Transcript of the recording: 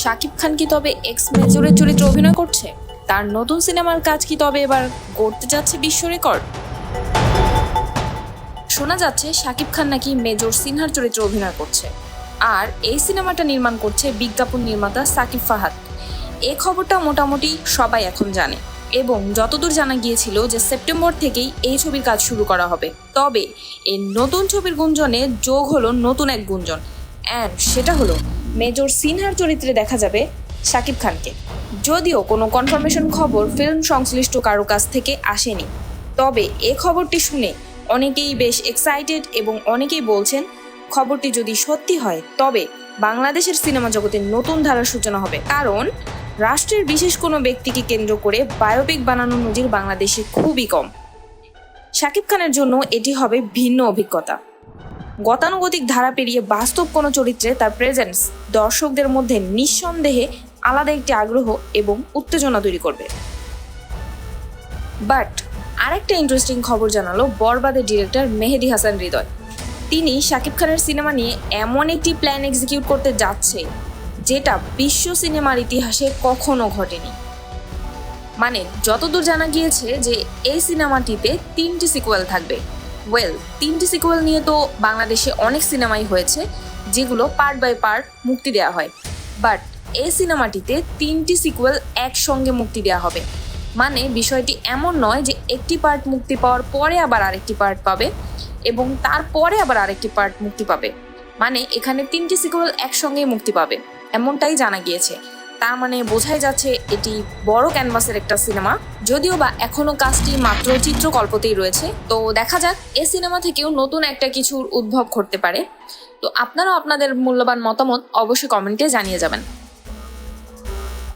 শাকিব খান কি তবে এক্স মেজরের চরিত্রে অভিনয় করছে? তার নতুন সিনেমার কাজ কি তবে এবার করতে যাচ্ছে বিশ্ব রেকর্ড? শোনা যাচ্ছে শাকিব খান নাকি মেজর সিনহার চরিত্রে অভিনয় করছে। আর এই সিনেমাটা নির্মাণ করছে বিজ্ঞাপন নির্মাতা সাকিব ফাহাদ। এই খবরটা মোটামুটি সবাই এখন জানে। এবং যতদূর জানা গিয়েছিল যে সেপ্টেম্বর থেকেই এই ছবির কাজ শুরু করা হবে। তবে এই নতুন ছবির গুঞ্জনে যোগ হলো নতুন এক গুঞ্জন। অ্যান্ড সেটা হলো, মেজর সিনহার চরিত্রে দেখা যাবে শাকিব খানকে। যদিও কোনো কনফার্মেশন খবর ফিল্ম সংশ্লিষ্ট কারও কাছ থেকে আসেনি। তবে এ খবরটি শুনে অনেকেই বেশ এক্সাইটেড এবং অনেকেই বলছেন, খবরটি যদি সত্যি হয়, তবে বাংলাদেশের সিনেমা জগতে নতুন ধারার সূচনা হবে। কারণ, রাষ্ট্রের বিশেষ কোনো ব্যক্তিকে কেন্দ্র করে বায়োপিক বানানোর নজির বাংলাদেশে খুবই কম। শাকিব খানের জন্য এটি হবে ভিন্ন অভিজ্ঞতা। গতানুগতিক ধারা পেরিয়ে বাস্তব কোনো চরিত্রে তার প্রেজেন্স দর্শকদের মধ্যে নিঃসন্দেহে আলাদা একটি আগ্রহ এবং উত্তেজনা তৈরি করবে। বাট আরেকটা ইন্টারেস্টিং খবর জানালো বরবাদের ডিরেক্টর মেহেদি হাসান হৃদয়। তিনি শাকিব খানের সিনেমা নিয়ে এমন একটি প্ল্যান এক্সিকিউট করতে যাচ্ছে, যেটা বিশ্ব সিনেমার ইতিহাসে কখনো ঘটেনি। মানে যতদূর জানা গিয়েছে যে এই সিনেমাটিতে তিনটি সিকুয়েল থাকবে। ওয়েল তিনটি সিকুয়েল নিয়ে তো বাংলাদেশে অনেক সিনেমাই হয়েছে, যেগুলো পার্ট বাই পার্ট মুক্তি দেওয়া হয়। বাট এই সিনেমাটিতে তিনটি সিকুয়েল একসঙ্গে মুক্তি দেওয়া হবে। মানে বিষয়টি এমন নয় যে একটি পার্ট মুক্তি পাওয়ার পরে আবার আরেকটি পার্ট পাবে, এবং তারপরে আবার আরেকটি পার্ট মুক্তি পাবে। মানে এখানে তিনটি সিকুয়েল একসঙ্গেই মুক্তি পাবে, এমনটাই জানা গিয়েছে। তার মানে বোঝাই যাচ্ছে এটি বড় ক্যানভাসের একটা সিনেমা। যদিও বা এখনও কাজটি মাত্র চিত্রকল্পতেই রয়েছে। তো দেখা যাক, এ সিনেমা থেকেও নতুন একটা কিছুর উদ্ভব ঘটতে পারে। তো আপনারাও আপনাদের মূল্যবান মতামত অবশ্যই কমেন্টে জানিয়ে যাবেন।